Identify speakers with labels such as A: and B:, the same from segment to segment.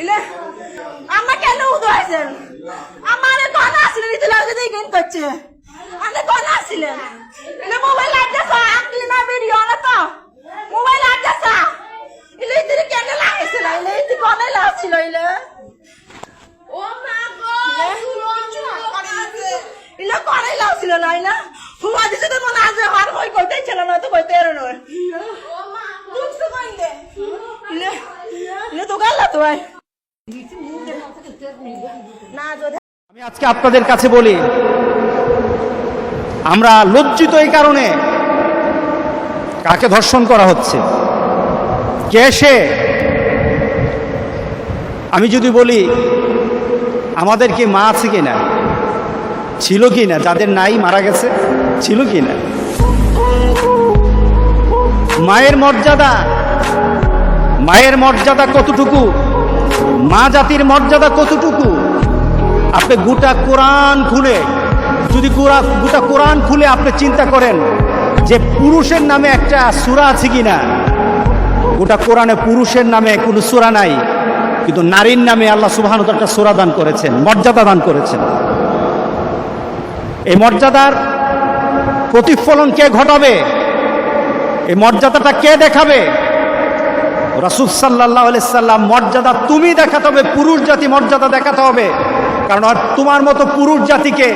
A: ইলে আমা কেন উদাইছেন আমারে কোন আসলে দিতে লাগে দেই গেন করছে। আরে কোন আসলে। ইলে মোবাইল আড্ডা আকলি না ভিডিও না তো। মোবাইল আড্ডা সা। ইলে ইতিরে কেন লাগছিল ইলে ইতি কোন লাগছিল ইলে। ও মা গো ইলে কোন লাগছিল না ইলে। ফুয়া দিছে তো মনে আছে হার কই কইতে ছিল না তো কইতে এর নয় ও মা দুঃখ কইলে ইলে ইলে
B: আমি আজকে আপনাদের কাছে বলি, আমরা লজ্জিত এই কারণে কাকে ধর্ষণ করা হচ্ছে, কে সে, আমি যদি বলি, আমাদের কি মা আছে কি না ছিল কি না যাদের নাই মারা গেছে, ছিল কি না মায়ের মর্যাদা মায়ের মর্যাদা কতটুকু? মা জাতির মর্যাদা কতটুকু? আপনি গোটা কোরআন খুলে, যদি গোটা কোরআন খুলে আপনি চিন্তা করেন যে পুরুষের নামে একটা সুরা আছে কি না গোটা কোরআনে পুরুষের নামে কোনো সুরা নাই, কিন্তু নারীর নামে আল্লাহ সুবহান একটা সুরা দান করেছেন, মর্যাদা দান করেছেন। এই মর্যাদার প্রতিফলন কে ঘটাবে? এই মর্যাদাটা কে দেখাবে? রাসুল সাল্লাহ সাল্লাম, মর্যাদা তুমি দেখাতে হবে, পুরুষ জাতি মর্যাদা দেখাতে হবে। কারণ তোমার মতো পুরুষ জাতিকে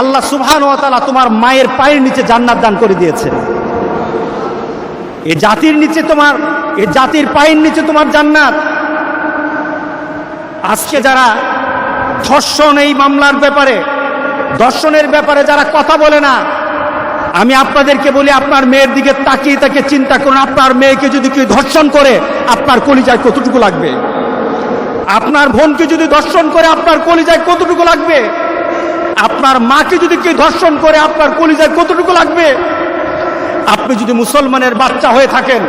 B: আল্লাহ সুবহান ও তাআলা তোমার মায়ের পায়ের নিচে জান্নাত দান করে দিয়েছে এ জাতির নিচে তোমার, এ জাতির পায়ের নিচে তোমার জান্নাত। আজকে যারা ধর্ষণ এই মামলার ব্যাপারে, ধর্ষণের ব্যাপারে যারা কথা বলে না আমি আপনাদেরকে বলি, আপনার মেয়ের দিকে তাকিয়ে তাকে চিন্তা করুন, আপনার মেয়েকে যদি কেউ ধর্ষণ করে, আপনার কলিজায় কতটুকু লাগবে? আপনার বোনকে যদি ধর্ষণ করে, আপনার কলিজায় কতটুকু লাগবে? আপনার মাকে যদি কেউ ধর্ষণ করে, আপনার কলিজায় কতটুকু লাগবে? আপনি যদি মুসলমানের বাচ্চা হয়ে থাকেন,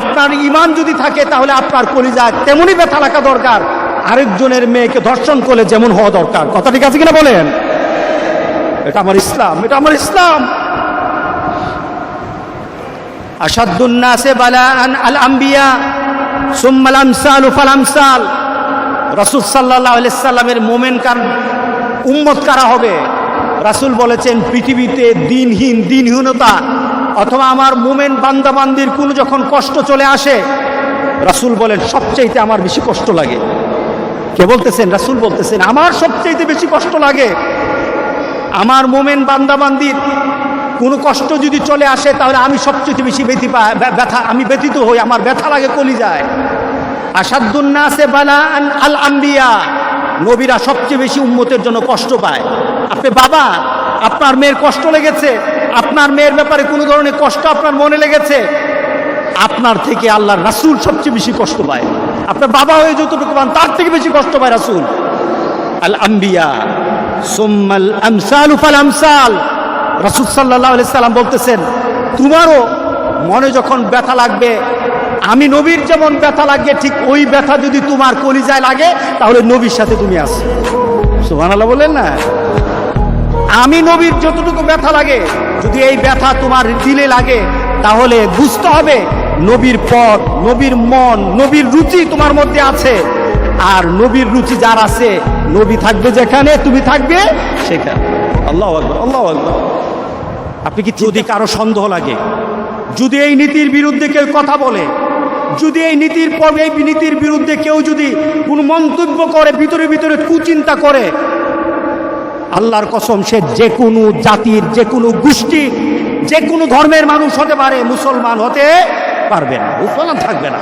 B: আপনার ইমান যদি থাকে, তাহলে আপনার কলিজায় তেমনই ব্যথা লাগা দরকার। আরেকজনের মেয়েকে ধর্ষণ করলে যেমন হওয়া দরকার। কথা ঠিক আছে কিনা বলেন? এটা আমার ইসলাম, এটা আমার ইসলাম। আল আম্বিয়া কারা হবে? রাসূল বলেছেন, পৃথিবীতে দিনহীন দিনহীনতা, অথবা আমার মোমেন বান্দাবান্দির কোনো যখন কষ্ট চলে আসে, রাসূল বলেন, সবচাইতে আমার বেশি কষ্ট লাগে। কে বলতেছেন? রাসূল বলতেছেন, আমার সবচাইতে বেশি কষ্ট লাগে আমার মোমেন বান্দাবান্দির কোনো কষ্ট যদি চলে আসে, তাহলে আমি সবচেয়ে বেশি ব্যথি ব্যথা, আমি ব্যথিত হই, আমার ব্যথা লাগে কলি যায়। আসাদুন্নাসে বালা আল আম্বিয়া। নবীরা সবচেয়ে বেশি উম্মতের জন্য কষ্ট পায়। আপনি বাবা, আপনার মেয়ের কষ্ট লেগেছে, আপনার মেয়ের ব্যাপারে কোনো ধরনের কষ্ট আপনার মনে লেগেছে? আপনার থেকে আল্লাহর রাসূল সবচেয়ে বেশি কষ্ট পায়। আপনার বাবা হয়ে যতটুকু পান, তার থেকে বেশি কষ্ট পায় রাসূল। আল আম্বিয়া। সুম্মাল আমসাল ফাল আমসাল। রাসূল আলাইহি সাল্লাম বলতেছেন, তোমারও মনে যখন ব্যথা লাগবে, আমি নবীর যেমন ব্যথা লাগে ঠিক ওই ব্যথা যদি তোমার কলিজায় লাগে, তাহলে নবীর সাথে তুমি আসো। সুবহানাল্লাহ বললেন না? আমি নবীর যতটুকু ব্যথা লাগে, যদি এই ব্যথা তোমার দিলে লাগে, তাহলে বুঝতে হবে নবীর পথ, নবীর মন, নবীর রুচি তোমার মধ্যে আছে। আর নবীর রুচি যার আছে, নবী থাকবে যেখানে, তুমি থাকবে সেখানে। আল্লাহ আল্লাহ আকবর। আপনি কি যদি কারও সন্দেহ লাগে? যদি এই নীতির বিরুদ্ধে কেউ কথা বলে, যদি এই নীতির পর এই নীতির বিরুদ্ধে কেউ যদি কোনো মন্তব্য করে, ভিতরে ভিতরে কুচিন্তা করে, আল্লাহর কসম, সে যে কোনো জাতির, যে কোনো গোষ্ঠী, যে কোনো ধর্মের মানুষ হতে পারে, মুসলমান হতে পারবে না, মুসলমান থাকবে না।